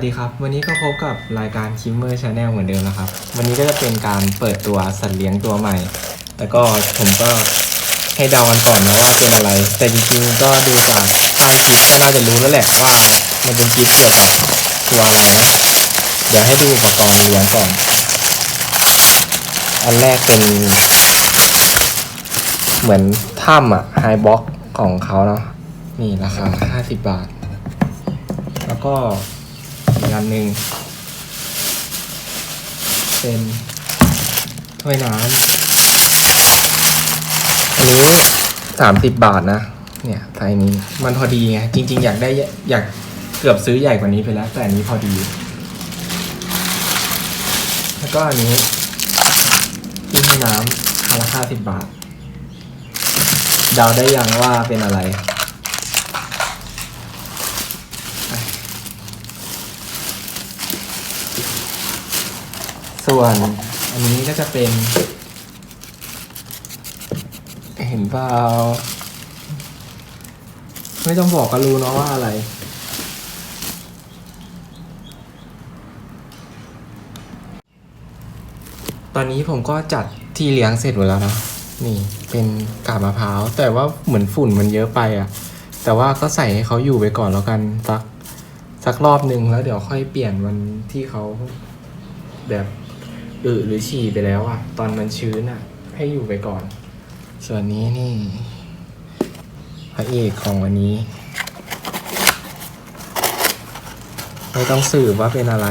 สดีครับ วันนี้ก็พบกับรายการ Kimmer Channel เหมือนเดิมนะครับ วันนี้ก็จะเป็นการเปิดตัวสัตว์เลี้ยงตัวใหม่ แล้วก็ผมก็ให้เดากันก่อนนะว่าเป็นอะไร แต่จริงๆก็ดูจากภาพคลิปก็น่าจะรู้แล้วแหละว่ามันเป็นคลิปเกี่ยวกับตัวอะไรนะ เดี๋ยวให้ดูอุปกรณ์เลี้ยงก่อน อันแรกเป็น เหมือนถ้ำอะไฮบ็อกของเขาเนาะ นี่ราคา 50 บาท แล้วก็ อีกอันหนึ่งเป็นถ้วยน้ำอันนี้30บบาทนะ เนี่ยไซส์นี้มันพอดีไงจริง ๆ อยากได้อยากเกือบซื้อใหญ่กว่านี้ไปแล้ว แต่อันนี้พอดี แล้วก็อันนี้ที่ให้น้ำอันละ50บาท เดาได้ยังว่าเป็นอะไร ส่วนอันนี้ก็จะเป็น เห็นเปล่าไม่ต้องบอกก็รู้เนาะว่าอะไร ตอนนี้ผมก็จัดที่เลี้ยงเสร็จหมดแล้วเนาะนี่เป็นกาบมะพร้าว แต่ว่าเหมือนฝุ่นมันเยอะไปอะ่ะ แต่ว่าก็ใส่ให้เขาอยู่ไปก่อนแล้วกันสักสักรอบหนึ่งแล้วเดี๋ยวค่อยเปลี่ยนวันที่เขาแบบ อึหรือฉี่ไปแล้วอะตอนมันชื้นอะให้อยู่ไปก่อน ส่วนนี้นี่พระเอกของวันนี้ ไม่ต้องสืบว่าเป็นอะไร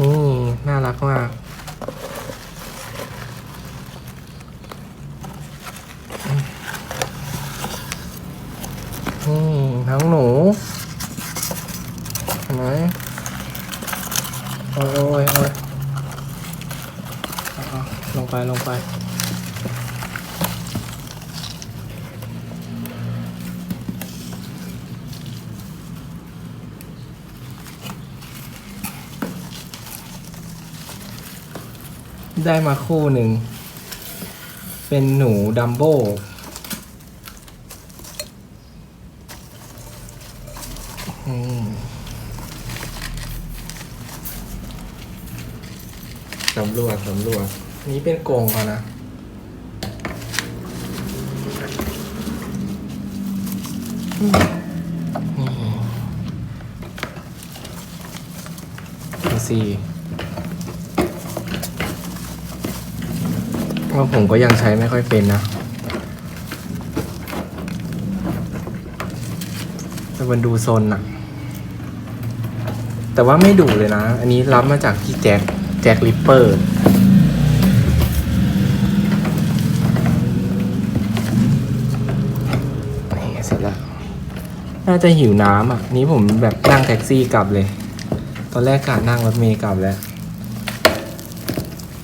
นี่ น่ารักมาก นี่ทั้งหนูเห็นไหมโอ้ยโอ้ยโอ้ยลงไปลงไปได้มาคู่หนึ่ง เป็นหนูดัมโบอืม สำรวจสำรวจอนี้เป็นกงเขานะ นี่ดูสิว่าผมก็ยังใช้ไม่ค่อยเป็นนะแต่มันดูโซนอะแต่ว่าไม่ดุเลยนะ อันนี้รับมาจากพี่แจ็ค แจ็คลิปเปอร์นี่เสร็จแล้ว น่าจะหิวน้ำอะ นี้ผมแบบนั่งแท็กซี่กลับเลย ตอนแรกกะนั่งรถเมย์กลับแล้ว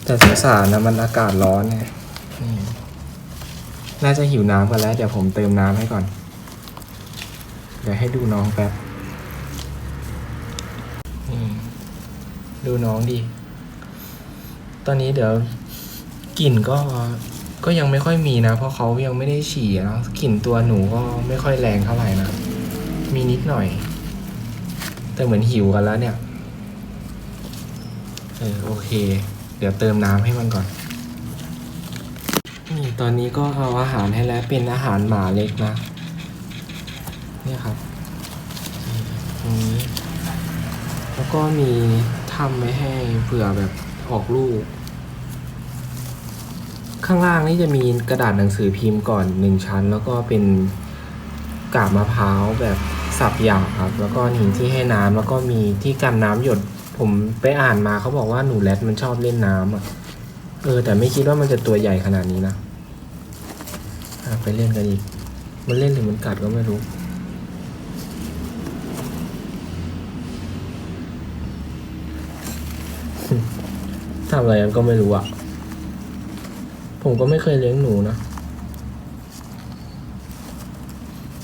แต่สงสารนะมันอากาศร้อนเนี่ยนี่น่าจะหิวน้ำกันแล้ว เดี๋ยวผมเติมน้ำให้ก่อน เดี๋ยวให้ดูน้องแป๊บดูน้องดี ตอนนี้เดี๋ยวกลิ่นก็ก็ยังไม่ค่อยมีนะ เพราะเขายังไม่ได้ฉี่อะเนะกลิ่นตัวหนูก็ไม่ค่อยแรงเท่าไหร่นะ มีนิดหน่อย แต่เหมือนหิวกันแล้วเนี่ย เออโอเค เดี๋ยวเติมน้ำให้มันก่อน นี่ตอนนี้ก็เอาอาหารให้แล้วเป็นอาหารหมาเล็กนะ เนี่ยครับตรงนี้ แล้วก็มีทำไว้ให้เผื่อแบบออกลูก ข้างล่างนี่จะมีกระดาษหนังสือพิมพ์ก่อนหนึ่งชั้น แล้วก็เป็นกาบมะพร้าวแบบสับหยาบครับ แล้วก็นี่ที่ให้น้ำแล้วก็มีที่กันน้ำหยด ผมไปอ่านมาเขาบอกว่าหนูแรดมันชอบเล่นน้ำอะเออแต่ไม่คิดว่ามันจะตัวใหญ่ขนาดนี้นะอะไปเล่นกันอีก มันเล่นหรือมันกัดก็ไม่รู้ทำอะไรกันก็ไม่รู้อะ ผมก็ไม่เคยเลี้ยงหนูนะ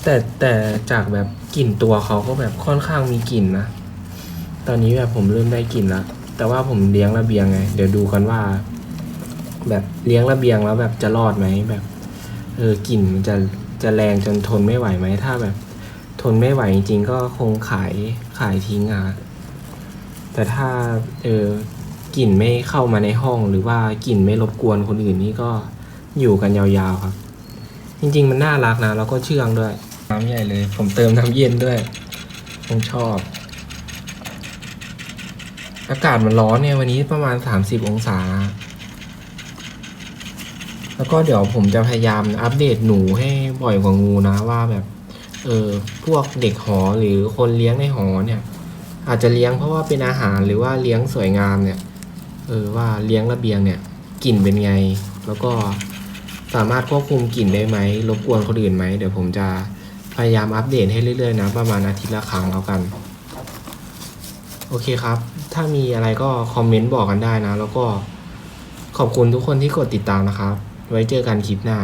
แต่แต่จากแบบกลิ่นตัวเขาก็แบบค่อนข้างมีกลิ่นนะ ตอนนี้แบบผมเริ่มได้กลิ่นแล้วแต่ว่าผมเลี้ยงระเบียงไง เดี๋ยวดูกันว่า แบบเลี้ยงระเบียงแล้วแบบจะรอดไหมแบบ เออกลิ่นมันจะจะแรงจนทนไม่ไหวไหมถ้าแบบททนไม่ไหวจริงๆก็คงขายขายทิ้งอะแต่ถ้าเออ กลิ่นไม่เข้ามาในห้องหรือว่ากลิ่นไม่รบกวนคนอื่นนี่ก็อยู่กันยาวๆครับ จริง ๆ มันน่ารักนะแล้วก็เชื่องด้วย น้ำใหญ่เลย ผมเติมน้ำเย็นด้วย ผมชอบ อากาศมันร้อนเนี่ยวันนี้ประมาณ 30 องศา แล้วก็เดี๋ยวผมจะพยายามอัปเดตหนูให้บ่อยกว่างูนะว่าแบบ เออพวกเด็กหอหรือคนเลี้ยงในหอเนี่ยอาจจะเลี้ยงเพราะว่าเป็นอาหารหรือว่าเลี้ยงสวยงามเนี่ย เออว่าเลี้ยงระเบียงเนี่ยกลิ่นเป็นไง แล้วก็สามารถควบคุมกลิ่นได้ไหมรบกวนคนอื่นไหมเดี๋ยวผมจะพยายามอัปเดตให้เรื่อยๆนะประมาณอาทิตย์ละครั้งแล้วกัน โอเคครับ ถ้ามีอะไรก็คอมเมนต์บอกกันได้นะ แล้วก็ขอบคุณทุกคนที่กดติดตามนะครับ ไว้เจอกันคลิปหน้า